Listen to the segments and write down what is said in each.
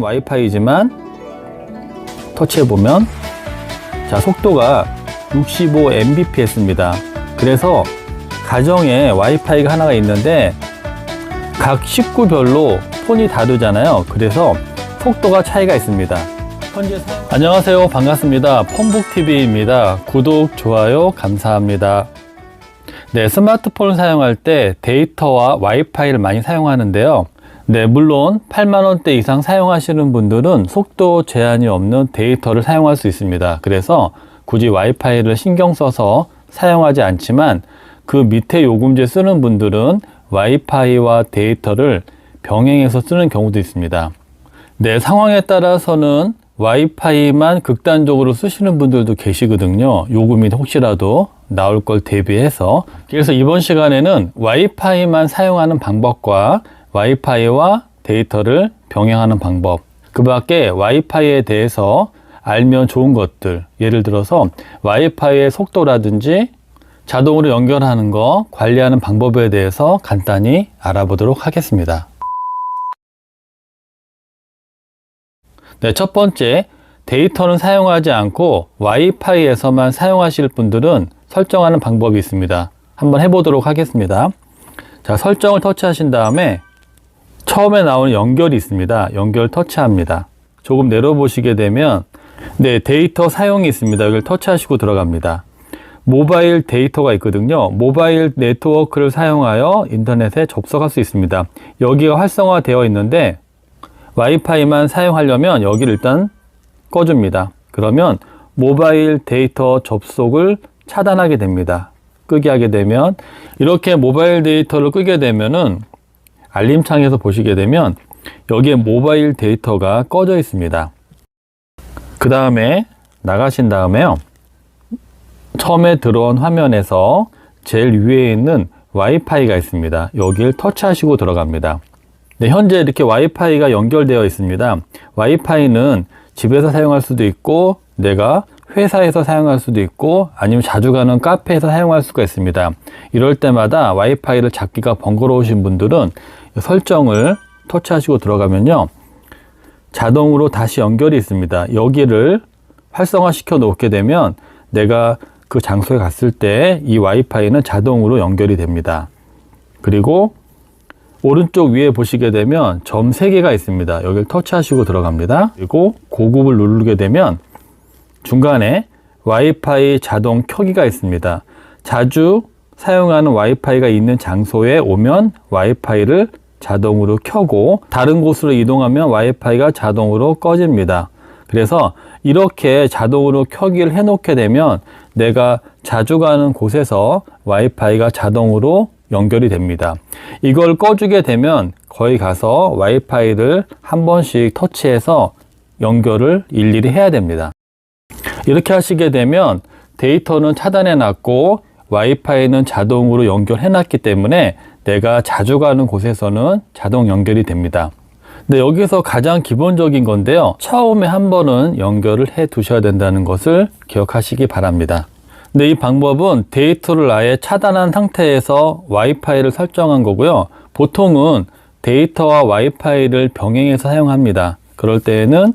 같은 와이파이지만 터치해보면 자 속도가 65 mbps입니다. 그래서 가정에 와이파이가 하나가 있는데 각 식구별로 폰이 다르잖아요. 그래서 속도가 차이가 있습니다. 안녕하세요. 반갑습니다. 폰북TV입니다. 구독, 좋아요, 감사합니다. 네, 스마트폰을 사용할 때 데이터와 와이파이를 많이 사용하는데요. 네, 물론 8만원대 이상 사용하시는 분들은 속도 제한이 없는 데이터를 사용할 수 있습니다. 그래서 굳이 와이파이를 신경 써서 사용하지 않지만 그 밑에 요금제 쓰는 분들은 와이파이와 데이터를 병행해서 쓰는 경우도 있습니다. 네, 상황에 따라서는 와이파이만 극단적으로 쓰시는 분들도 계시거든요. 요금이 혹시라도 나올 걸 대비해서. 그래서 이번 시간에는 와이파이만 사용하는 방법과 와이파이와 데이터를 병행하는 방법. 그 밖에 와이파이에 대해서 알면 좋은 것들. 예를 들어서 와이파이의 속도라든지 자동으로 연결하는 거, 관리하는 방법에 대해서 간단히 알아보도록 하겠습니다. 네, 첫 번째, 데이터는 사용하지 않고 와이파이에서만 사용하실 분들은 설정하는 방법이 있습니다. 한번 해보도록 하겠습니다. 자, 설정을 터치하신 다음에 처음에 나오는 연결이 있습니다. 연결 터치합니다. 조금 내려보시게 되면 네, 데이터 사용이 있습니다. 여기를 터치하시고 들어갑니다. 모바일 데이터가 있거든요. 모바일 네트워크를 사용하여 인터넷에 접속할 수 있습니다. 여기가 활성화되어 있는데 와이파이만 사용하려면 여기를 일단 꺼줍니다. 그러면 모바일 데이터 접속을 차단하게 됩니다. 끄게 하게 되면 이렇게 모바일 데이터를 끄게 되면은 알림창에서 보시게 되면 여기에 모바일 데이터가 꺼져 있습니다. 그 다음에 나가신 다음에요. 처음에 들어온 화면에서 제일 위에 있는 와이파이가 있습니다. 여기를 터치하시고 들어갑니다. 네, 현재 이렇게 와이파이가 연결되어 있습니다. 와이파이는 집에서 사용할 수도 있고 내가 회사에서 사용할 수도 있고 아니면 자주 가는 카페에서 사용할 수가 있습니다. 이럴 때마다 와이파이를 잡기가 번거로우신 분들은 설정을 터치하시고 들어가면요. 자동으로 다시 연결이 있습니다. 여기를 활성화 시켜 놓게 되면 내가 그 장소에 갔을 때 이 와이파이는 자동으로 연결이 됩니다. 그리고 오른쪽 위에 보시게 되면 점 3개가 있습니다. 여기를 터치하시고 들어갑니다. 그리고 고급을 누르게 되면 중간에 와이파이 자동 켜기가 있습니다. 자주 사용하는 와이파이가 있는 장소에 오면 와이파이를 자동으로 켜고 다른 곳으로 이동하면 와이파이가 자동으로 꺼집니다. 그래서 이렇게 자동으로 켜기를 해놓게 되면 내가 자주 가는 곳에서 와이파이가 자동으로 연결이 됩니다. 이걸 꺼주게 되면 거기 가서 와이파이를 한 번씩 터치해서 연결을 일일이 해야 됩니다. 이렇게 하시게 되면 데이터는 차단해 놨고 와이파이는 자동으로 연결해 놨기 때문에 내가 자주 가는 곳에서는 자동 연결이 됩니다. 네, 여기서 가장 기본적인 건데요. 처음에 한 번은 연결을 해 두셔야 된다는 것을 기억하시기 바랍니다. 네, 이 방법은 데이터를 아예 차단한 상태에서 와이파이를 설정한 거고요. 보통은 데이터와 와이파이를 병행해서 사용합니다. 그럴 때에는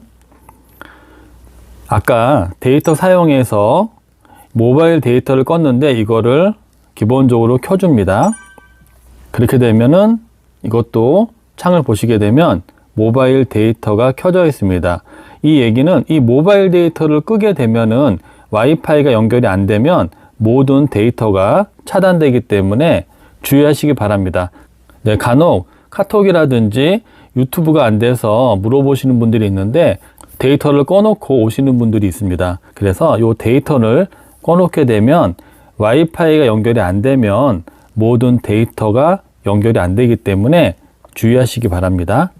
아까 데이터 사용해서 모바일 데이터를 껐는데 이거를 기본적으로 켜줍니다. 그렇게 되면은 이것도 창을 보시게 되면 모바일 데이터가 켜져 있습니다. 이 얘기는 이 모바일 데이터를 끄게 되면은 와이파이가 연결이 안 되면 모든 데이터가 차단되기 때문에 주의하시기 바랍니다. 네, 간혹 카톡이라든지 유튜브가 안 돼서 물어보시는 분들이 있는데 데이터를 꺼놓고 오시는 분들이 있습니다. 그래서 이 데이터를 꺼놓게 되면 와이파이가 연결이 안 되면 모든 데이터가 연결이 안 되기 때문에 주의하시기 바랍니다.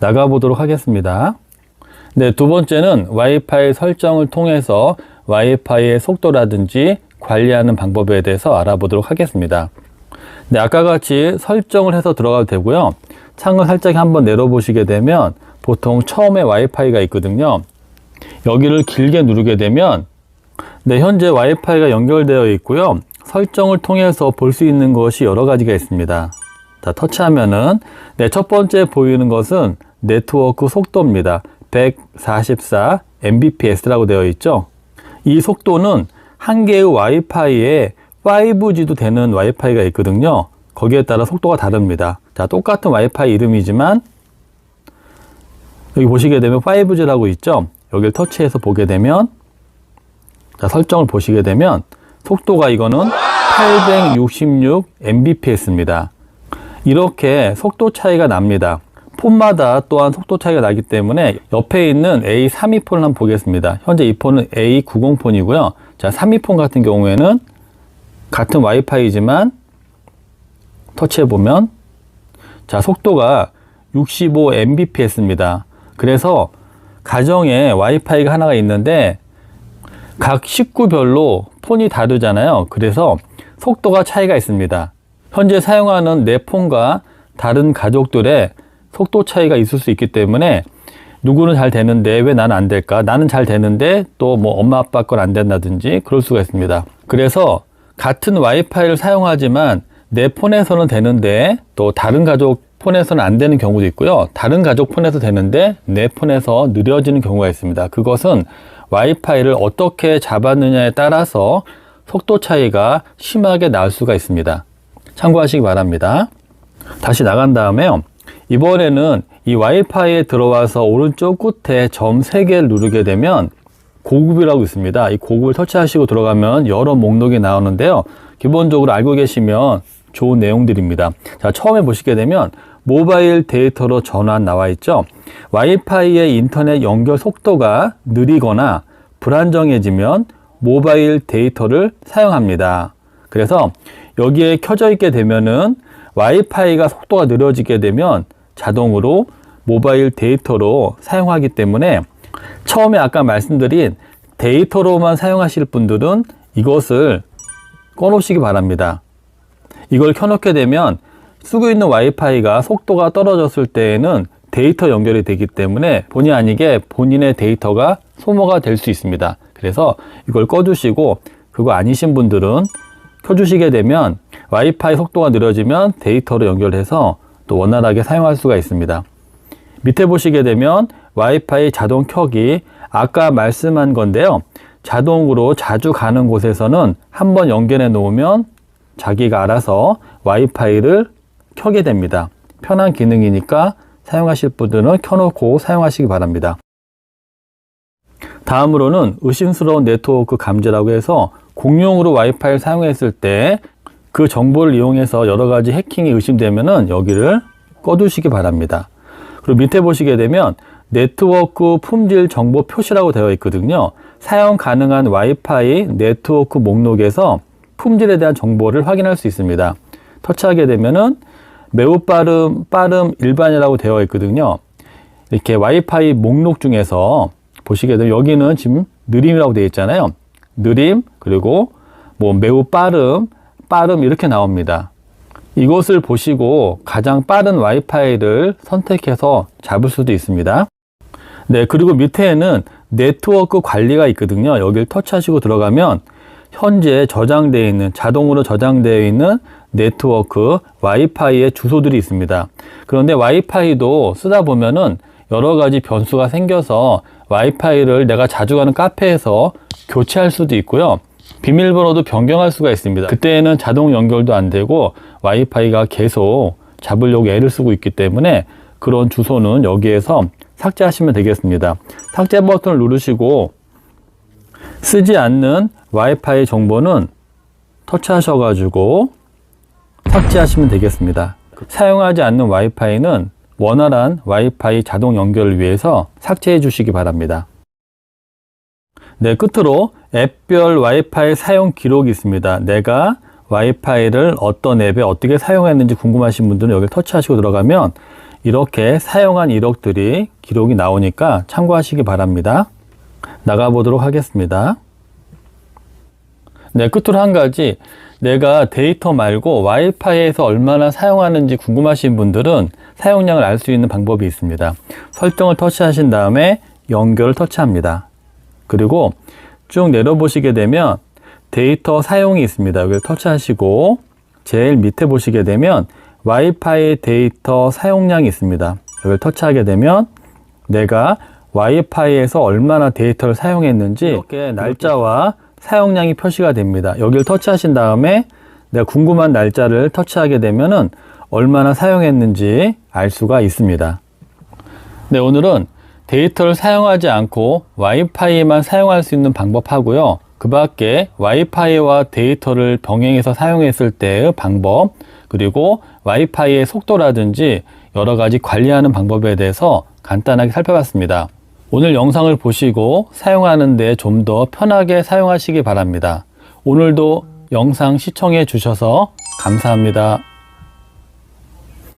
나가보도록 하겠습니다. 네, 두 번째는 와이파이 설정을 통해서 와이파이의 속도라든지 관리하는 방법에 대해서 알아보도록 하겠습니다. 네, 아까 같이 설정을 해서 들어가도 되고요. 창을 살짝 한번 내려보시게 되면 보통 처음에 와이파이가 있거든요. 여기를 길게 누르게 되면 네, 현재 와이파이가 연결되어 있고요. 설정을 통해서 볼 수 있는 것이 여러 가지가 있습니다. 자, 터치하면은 네, 첫 번째 보이는 것은 네트워크 속도입니다. 144 Mbps라고 되어 있죠. 이 속도는 한 개의 와이파이에 5G도 되는 와이파이가 있거든요. 거기에 따라 속도가 다릅니다. 자, 똑같은 와이파이 이름이지만 여기 보시게 되면 5G라고 있죠. 여기를 터치해서 보게 되면 자, 설정을 보시게 되면 속도가 이거는 866 Mbps입니다. 이렇게 속도 차이가 납니다. 폰마다 또한 속도 차이가 나기 때문에 옆에 있는 A32 폰을 한번 보겠습니다. 현재 이 폰은 A90 폰이고요. 자, 32폰 같은 경우에는 같은 와이파이지만 터치해 보면 자, 속도가 65 Mbps입니다. 그래서 가정에 와이파이가 하나가 있는데 각 식구별로 폰이 다르잖아요. 그래서 속도가 차이가 있습니다. 현재 사용하는 내 폰과 다른 가족들의 속도 차이가 있을 수 있기 때문에 누구는 잘 되는데 왜 나는 안 될까? 나는 잘 되는데 또 뭐 엄마 아빠 건 안 된다든지 그럴 수가 있습니다. 그래서 같은 와이파이를 사용하지만 내 폰에서는 되는데 또 다른 가족 폰에서는 안 되는 경우도 있고요. 다른 가족 폰에서 되는데 내 폰에서 느려지는 경우가 있습니다. 그것은 와이파이를 어떻게 잡았느냐에 따라서 속도 차이가 심하게 날 수가 있습니다. 참고하시기 바랍니다. 다시 나간 다음에요. 이번에는 이 와이파이에 들어와서 오른쪽 끝에 점 3개를 누르게 되면 고급이라고 있습니다. 이 고급을 터치하시고 들어가면 여러 목록이 나오는데요. 기본적으로 알고 계시면 좋은 내용들입니다. 자, 처음에 보시게 되면 모바일 데이터로 전환 나와 있죠. 와이파이의 인터넷 연결 속도가 느리거나 불안정해지면 모바일 데이터를 사용합니다. 그래서 여기에 켜져 있게 되면은 와이파이가 속도가 느려지게 되면 자동으로 모바일 데이터로 사용하기 때문에 처음에 아까 말씀드린 데이터로만 사용하실 분들은 이것을 꺼놓으시기 바랍니다. 이걸 켜놓게 되면 쓰고 있는 와이파이가 속도가 떨어졌을 때에는 데이터 연결이 되기 때문에 본의 아니게 본인의 데이터가 소모가 될 수 있습니다. 그래서 이걸 꺼주시고 그거 아니신 분들은 켜주시게 되면 와이파이 속도가 느려지면 데이터로 연결해서 또 원활하게 사용할 수가 있습니다. 밑에 보시게 되면 와이파이 자동 켜기 아까 말씀한 건데요. 자동으로 자주 가는 곳에서는 한번 연결해 놓으면 자기가 알아서 와이파이를 켜게 됩니다. 편한 기능이니까 사용하실 분들은 켜놓고 사용하시기 바랍니다. 다음으로는 의심스러운 네트워크 감지라고 해서 공용으로 와이파이를 사용했을 때 그 정보를 이용해서 여러 가지 해킹이 의심되면은 여기를 꺼두시기 바랍니다. 그리고 밑에 보시게 되면 네트워크 품질 정보 표시라고 되어 있거든요. 사용 가능한 와이파이 네트워크 목록에서 품질에 대한 정보를 확인할 수 있습니다. 터치하게 되면은 매우 빠름, 빠름 일반이라고 되어 있거든요. 이렇게 와이파이 목록 중에서 보시게 되면 여기는 지금 느림이라고 되어 있잖아요. 느림, 그리고 뭐 매우 빠름, 빠름 이렇게 나옵니다. 이것을 보시고 가장 빠른 와이파이를 선택해서 잡을 수도 있습니다. 네, 그리고 밑에는 네트워크 관리가 있거든요. 여기를 터치하시고 들어가면 현재 저장되어 있는 자동으로 저장되어 있는 네트워크 와이파이의 주소들이 있습니다. 그런데 와이파이도 쓰다 보면은 여러 가지 변수가 생겨서 와이파이를 내가 자주 가는 카페에서 교체할 수도 있고요. 비밀번호도 변경할 수가 있습니다. 그때는 자동 연결도 안 되고 와이파이가 계속 잡으려고 애를 쓰고 있기 때문에 그런 주소는 여기에서 삭제하시면 되겠습니다. 삭제 버튼을 누르시고 쓰지 않는 와이파이 정보는 터치하셔가지고 삭제하시면 되겠습니다. 사용하지 않는 와이파이는 원활한 와이파이 자동 연결을 위해서 삭제해 주시기 바랍니다. 네, 끝으로 앱별 와이파이 사용 기록이 있습니다. 내가 와이파이를 어떤 앱에 어떻게 사용했는지 궁금하신 분들은 여기 터치하시고 들어가면 이렇게 사용한 이력들이 기록이 나오니까 참고하시기 바랍니다. 나가보도록 하겠습니다. 네, 끝으로 한 가지. 내가 데이터 말고 와이파이에서 얼마나 사용하는지 궁금하신 분들은 사용량을 알 수 있는 방법이 있습니다. 설정을 터치하신 다음에 연결을 터치합니다. 그리고 쭉 내려보시게 되면 데이터 사용이 있습니다. 여기를 터치하시고 제일 밑에 보시게 되면 와이파이 데이터 사용량이 있습니다. 여기를 터치하게 되면 내가 와이파이에서 얼마나 데이터를 사용했는지 이렇게 날짜와 사용량이 표시가 됩니다. 여기를 터치하신 다음에 내가 궁금한 날짜를 터치하게 되면은 얼마나 사용했는지 알 수가 있습니다. 네, 오늘은 데이터를 사용하지 않고 와이파이만 사용할 수 있는 방법 하고요. 그 밖에 와이파이와 데이터를 병행해서 사용했을 때의 방법, 그리고 와이파이의 속도라든지 여러 가지 관리하는 방법에 대해서 간단하게 살펴봤습니다. 오늘 영상을 보시고 사용하는데 좀 더 편하게 사용하시기 바랍니다. 오늘도 영상 시청해 주셔서 감사합니다.